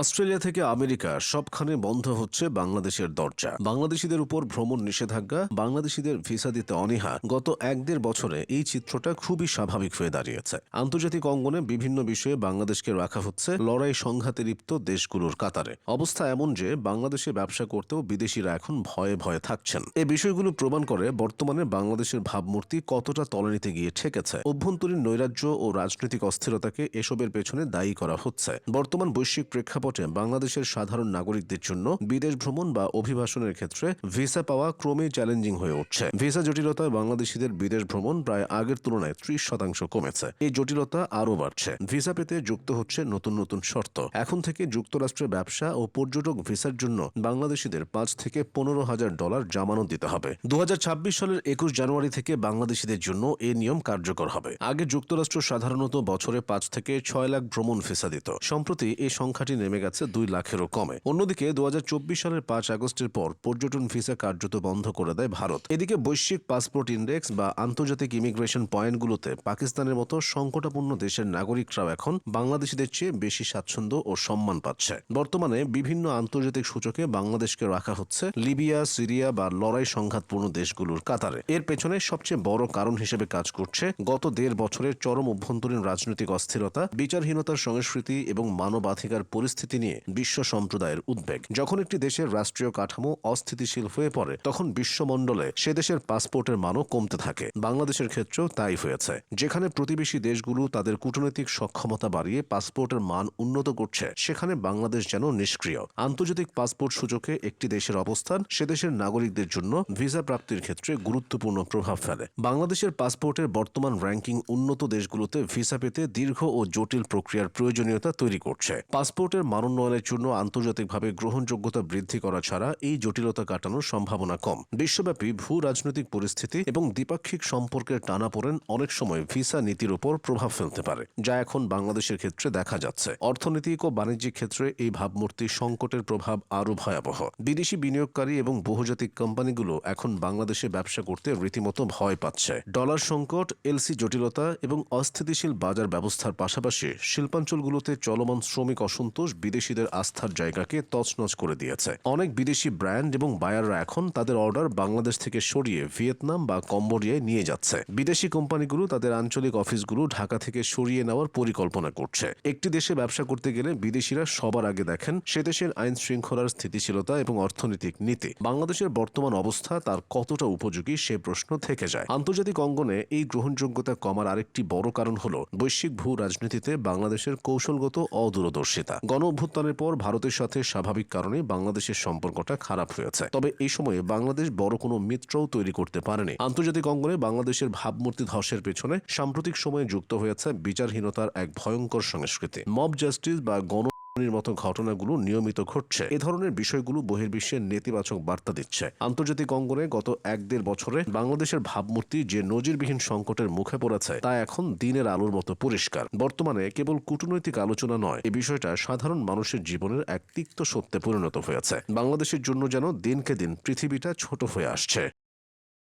Australia থেকে America সবখানে বন্ধ হচ্ছে বাংলাদেশের দরজা। বাংলাদেশিদের উপর ভ্রমণ নিষেধাজ্ঞা, বাংলাদেশিদের ভিসা দিতে অনীহা, গত এক দেড় বছরে এই চিত্রটা খুবই স্বাভাবিক হয়ে দাঁড়িয়েছে। আন্তর্জাতিক অঙ্গনে বিভিন্ন বিষয়ে বাংলাদেশকে রাখা হচ্ছে লড়াই সংঘাতে লিপ্ত দেশগুলোর কাতারে। অবস্থা এমন যে বাংলাদেশে ব্যবসা করতেও বিদেশিরা এখন ভয়ে ভয়ে থাকছেন। এই বিষয়গুলো প্রমাণ করে বর্তমানে বাংলাদেশের ভাবমূর্তি কতটা তলানিতে গিয়ে ঠেকেছে। অভ্যন্তরীণ নৈরাজ্য ও রাজনৈতিক অস্থিরতাকে এসবের পেছনে দায়ী করা হচ্ছে। বর্তমান বৈশ্বিক প্রেক্ষাপটে বাংলাদেশের সাধারণ নাগরিকদের জন্য বিদেশ ভ্রমণ বা অভিবাসনের ক্ষেত্রে ভিসা পাওয়া ক্রমেই চ্যালেঞ্জিং হয়ে উঠছে। ভিসা জটিলতায় বাংলাদেশিদের বিদেশ ভ্রমণ প্রায় আগের তুলনায় ত্রিশ শতাংশ কমেছে। এই জটিলতা আরও বাড়ছে। ভিসা পেতে যুক্ত হচ্ছে নতুন নতুন শর্ত। এখন থেকে যুক্তরাষ্ট্রের ব্যবসা ও পর্যটক ভিসার জন্য বাংলাদেশিদের পাঁচ থেকে পনেরো হাজার ডলার জামানত দিতে হবে। দু হাজার ছাব্বিশ সালের একুশ জানুয়ারি থেকে বাংলাদেশিদের জন্য এ নিয়ম কার্যকর হবে। আগে যুক্তরাষ্ট্র সাধারণত বছরে পাঁচ থেকে ছয় লাখ ভ্রমণ ভিসা দিত। সম্প্রতি এই সংখ্যাটি নেমে গেছে দুই লাখেরও কমে। অন্যদিকে দু হাজার চব্বিশ সালের পাঁচ আগস্টের পর পর্যটন ভিসা কার্যত বন্ধ করে দেয় ভারত। এদিকে বৈশ্বিক পাসপোর্ট ইন্ডেক্স বা আন্তর্জাতিক ইমিগ্রেশন পয়েন্টগুলোতে পাকিস্তানের মতো সংকটাপন্ন দেশের নাগরিকরাও এখন বাংলাদেশিদের চেয়ে বেশি স্বাচ্ছন্দ্য ও সম্মান পাচ্ছে। বর্তমানে বিভিন্ন আন্তর্জাতিক সূচকে বাংলাদেশকে রাখা হচ্ছে লিবিয়া, সিরিয়া বা লড়াই সংঘাতপূর্ণ দেশগুলোর কাতারে। এর পেছনে সবচেয়ে বড় কারণ হিসেবে কাজ করছে গত দেড় বছরের চরম অভ্যন্তরীণ রাজনৈতিক অস্থিরতা, বিচারহীনতার সংস্কৃতি এবং মানবাধিকার পরিস্থিতি নিয়ে বিশ্ব সম্প্রদায়ের উদ্বেগ। যখন একটি দেশের রাষ্ট্রীয় কাঠামো অস্থিতিশীল হয়ে পড়ে, তখন বিশ্বমণ্ডলে সে দেশের পাসপোর্টের মানও কমতে থাকে। বাংলাদেশের ক্ষেত্রেও তাই হয়েছে। যেখানে প্রতিবেশী দেশগুলো তাদের কূটনৈতিক সক্ষমতা বাড়িয়ে পাসপোর্টের মান উন্নত করছে, সেখানে বাংলাদেশ যেন নিষ্ক্রিয়। আন্তর্জাতিক পাসপোর্ট সূচকে একটি দেশের অবস্থান, সে দেশের নাগরিকদের জন্য ভিসা প্রাপ্তির ক্ষেত্রে গুরুত্বপূর্ণ প্রভাব ফেলে। বাংলাদেশের পাসপোর্টের বর্তমান র্যাঙ্কিং উন্নত দেশগুলোতে ভিসা পেতে দীর্ঘ ও জটিল প্রক্রিয়ার প্রয়োজনীয়তা তৈরি করছে। পাসপোর্টের মানোন্নয়নের জন্য আন্তর্জাতিকভাবে গ্রহণযোগ্যতা বৃদ্ধি করা ছাড়া এই জটিলতা কাটানোর সম্ভাবনা কম। বিশ্বব্যাপী ভূ রাজনৈতিক পরিস্থিতি এবং দ্বিপাক্ষিক সম্পর্কের টানাপোড়েন অনেক সময় ভিসা নীতির উপর প্রভাব ফেলতে পারে, যা এখন বাংলাদেশের ক্ষেত্রে দেখা যাচ্ছে। অর্থনৈতিক ও বাণিজ্যিক ক্ষেত্রে এই ভাবমূর্তি সংকটের প্রভাব আরও ভয়াবহ। বিদেশি বিনিয়োগকারী এবং বহুজাতিক কোম্পানিগুলো এখন বাংলাদেশে ব্যবসা করতে রীতিমতো ভয় পাচ্ছে। ডলার সংকট, এলসি জটিলতা এবং অস্থিতিশীল বাজার ব্যবস্থার পাশাপাশি শিল্পাঞ্চলগুলোতে চলমান শ্রমিক অসন্তোষ বিদেশিদের আস্থার জায়গাকে তছনছ করে দিয়েছে। অনেক বিদেশি ব্র্যান্ড এবং বায়াররা এখন তাদের অর্ডার বাংলাদেশ থেকে সরিয়ে ভিয়েতনাম বা কম্বোডিয়ায় নিয়ে যাচ্ছে। বিদেশি কোম্পানিগুলো তাদের আঞ্চলিক অফিসগুলো ঢাকা থেকে সরিয়ে নেওয়ার পরিকল্পনা করছে। একটি দেশে ব্যবসা করতে গেলে বিদেশিরা সবার আগে দেখেন সে দেশের আইন শৃঙ্খলার স্থিতিশীলতা এবং অর্থনৈতিক নীতি। বাংলাদেশের বর্তমান অবস্থা তার কতটা উপযোগী সে প্রশ্ন থেকে যায়। আন্তর্জাতিক অঙ্গনে এই গ্রহণযোগ্যতা কমার আরেকটি বড় কারণ হল বৈশ্বিক ভূ রাজনীতিতে বাংলাদেশের কৌশলগত অদূরদর্শিতা। গণ অভ্যুত্থানের পর ভারতের সাথে স্বাভাবিক কারণে বাংলাদেশের সম্পর্কটা খারাপ হয়েছে। তবে এই সময়ে বাংলাদেশ বড় কোনো মিত্রও তৈরি করতে পারেনি। আন্তর্জাতিক অঙ্গনে বাংলাদেশের ভাবমূর্তি ধসের পেছনে সাম্প্রতিক সময়ে যুক্ত হয়েছে বিচারহীনতার এক ভয়ঙ্কর সংস্কৃতি। মব জাস্টিস বা গণ মতো ঘটনাগুলো নিয়মিত ঘটছে। এ ধরনের বিষয়গুলো বহির্বিশ্বের নেতিবাচক বার্তা দিচ্ছে। আন্তর্জাতিক অঙ্গনে গত এক দেড় বছরে বাংলাদেশের ভাবমূর্তি যে নজিরবিহীন সংকটের মুখে পড়েছে, তা এখন দিনের আলোর মতো পরিষ্কার। বর্তমানে কেবল কূটনৈতিক আলোচনা নয় এই বিষয়টা সাধারণ মানুষের জীবনের এক তিক্ত সত্যে পরিণত হয়েছে। বাংলাদেশের জন্য যেন দিনকে দিন পৃথিবীটা ছোট হয়ে আসছে।